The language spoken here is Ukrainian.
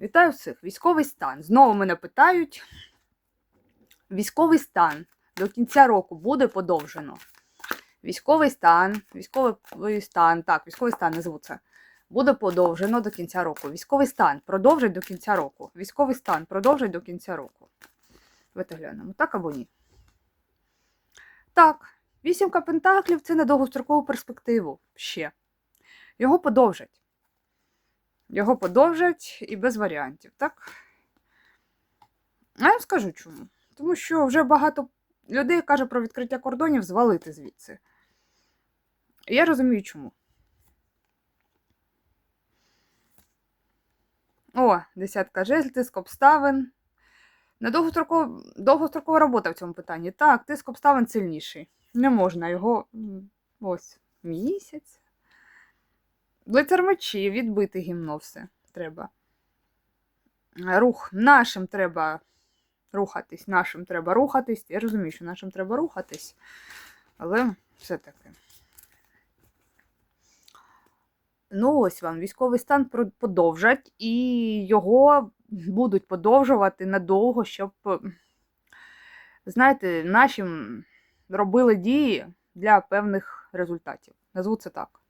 Вітаю всіх! Військовий стан. Знову мене питають. Військовий стан до кінця року буде подовжено. Військовий стан, військовий стан, так, військовий стан назву це. Буде подовжено до кінця року. Військовий стан продовжить до кінця року. Військовий стан продовжить до кінця року. Давайте глянемо, так або ні. Так, вісімка пентаклів це на довгострокову перспективу ще. Його подовжать. Його подовжать і без варіантів, так? А я вам скажу чому. Тому що вже багато людей каже про відкриття кордонів звалити звідси. Я розумію, чому. О, десятка жезл, тиск обставин. На довгострокова, довгострокова робота в цьому питанні. Так, тиск обставин сильніший. Не можна його ось місяць. Лицар відбити гімно все треба. Рух нашим треба рухатись, нашим треба рухатись. Я розумію, що нашим треба рухатись, але все-таки. Ну, ось вам військовий стан подовжать, і його будуть подовжувати надовго, щоб, знаєте, нашим робили дії для певних результатів. Назву це так.